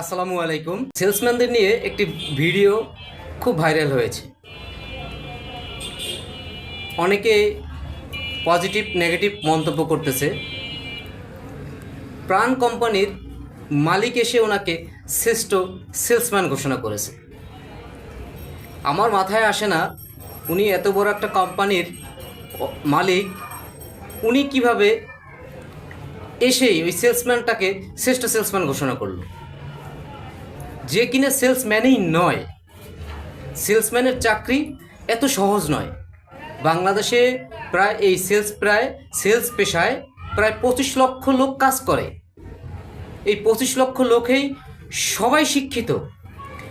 আসসালামু আলাইকুম। সেলসম্যানদের নিয়ে একটি ভিডিও খুব ভাইরাল হয়েছে। অনেকে পজিটিভ নেগেটিভ মন্তব্য করতেছে। প্রাণ কোম্পানির মালিক এসে ওনাকে শ্রেষ্ঠ সেলসম্যান ঘোষণা করেছে। আমার মাথায় আসে না, উনি এত বড় একটা কোম্পানির মালিক, উনি কীভাবে এসেই ওই সেলসম্যানটাকে শ্রেষ্ঠ সেলসম্যান ঘোষণা করল। যে কিনা সেলসম্যানই নয়। সেলসম্যানের চাকরি এত সহজ নয়। বাংলাদেশে প্রায় এই সেলস প্রায় সেলস পেশায় প্রায় পঁচিশ লক্ষ লোক কাজ করে। এই পঁচিশ লক্ষ লোকেই সবাই শিক্ষিত।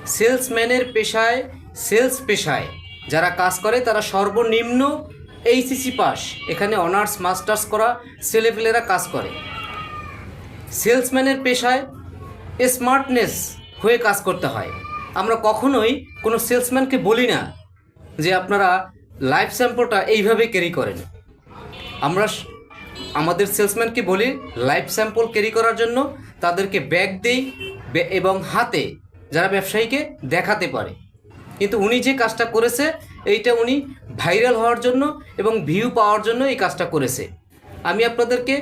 সেলসম্যানের পেশায় সেলস পেশায় যারা কাজ করে তারা সর্বনিম্ন এইচএসি পাস। এখানে অনার্স, মাস্টার্স করা ছেলেপেলেরা কাজ করে। সেলসম্যানের পেশায় স্মার্টনেস হয়ে কাজ করতে হয়। আমরা কখনোই কোনো সেলসম্যানকে বলি না যে আপনারা লাইফ স্যাম্পলটা এইভাবে ক্যারি করেন। আমরা আমাদের সেলসম্যানকে বলি লাইফ স্যাম্পল ক্যারি করার জন্য তাদেরকে ব্যাগ দেই এবং হাতে যারা ব্যবসায়ীকে দেখাতে পারে। কিন্তু উনি যে কাজটা করেছে, এইটা উনি ভাইরাল হওয়ার জন্য এবং ভিউ পাওয়ার জন্য এই কাজটা করেছে। আমি আপনাদেরকে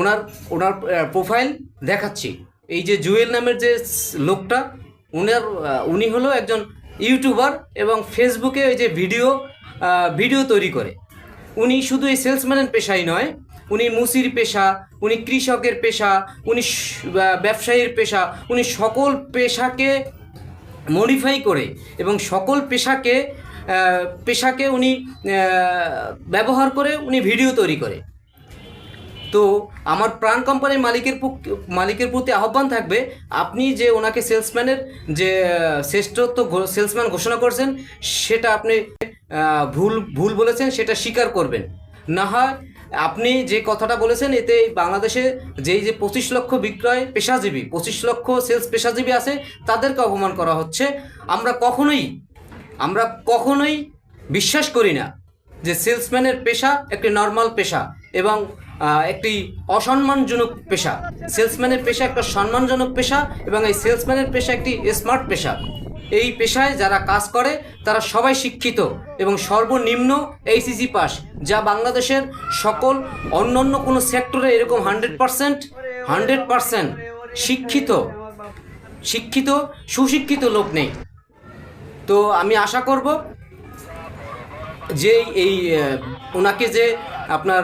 ওনার ওনার প্রোফাইল দেখাচ্ছি। এই যে জুয়েল নামের যে লোকটা, উনার উনি হলো একজন ইউটিউবার এবং ফেসবুকে ওই যে ভিডিও ভিডিও তৈরি করে। উনি শুধু এই সেলসম্যানের পেশাই নয়, উনি মুসির পেশা, উনি কৃষকের পেশা, উনি ব্যবসায়ীর পেশা, উনি সকল পেশাকে মডিফাই করে এবং সকল পেশাকে পেশাকে উনি ব্যবহার করে উনি ভিডিও তৈরি করে। তো আমার প্রাণ কোম্পানির মালিকের মালিকের প্রতি আহ্বান থাকবে। আপনি যে ওনাকে সেলসম্যানের যে শ্রেষ্ঠত্ব সেলসম্যান ঘোষণা করছেন, সেটা আপনি ভুল ভুল বলেছেন, সেটা স্বীকার করবেন। না হয় আপনি যে কথাটা বলেছেন, এতে বাংলাদেশে যেই যে পঁচিশ লক্ষ বিক্রয় পেশাজীবী, পঁচিশ লক্ষ সেলস পেশাজীবী আছে, তাদেরকে অপমান করা হচ্ছে। আমরা কখনোই আমরা কখনোই বিশ্বাস করি না যে সেলসম্যানের পেশা একটি নর্মাল পেশা। এবং একটি অসম্মানজনক পেশা। সেলসম্যানের পেশা একটা সম্মানজনক পেশা এবং এই সেলসম্যানের পেশা একটি স্মার্ট পেশা। এই পেশায় যারা কাজ করে, তারা সবাই শিক্ষিত এবং সর্বনিম্ন এইচএসি পাস, যা বাংলাদেশের সকল অন্য অন্য কোনো সেক্টরে এরকম হান্ড্রেড পারসেন্ট হান্ড্রেড পারসেন্ট শিক্ষিত শিক্ষিত, সুশিক্ষিত লোক নেই। তো আমি আশা করব যে এই ওনাকে যে আপনার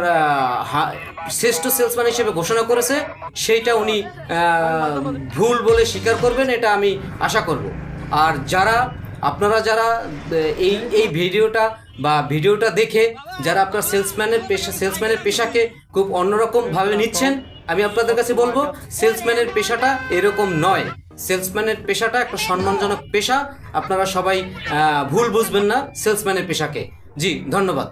শ্রেষ্ঠ সেলসম্যান হিসেবে ঘোষণা করেছে, সেইটা উনি ভুল বলে স্বীকার করবেন, এটা আমি আশা করব। আর যারা, আপনারা যারা এই এই ভিডিওটা বা ভিডিওটা দেখে যারা আপনার সেলসম্যানের পেশা সেলসম্যানের পেশাকে খুব অন্যরকমভাবে নিচ্ছেন, আমি আপনাদের কাছে বলব সেলসম্যানের পেশাটা এরকম নয়। সেলসম্যানের পেশাটা একটা সম্মানজনক পেশা, আপনারা সবাই ভুল বুঝবেন না সেলসম্যানের পেশাকে। জি, ধন্যবাদ।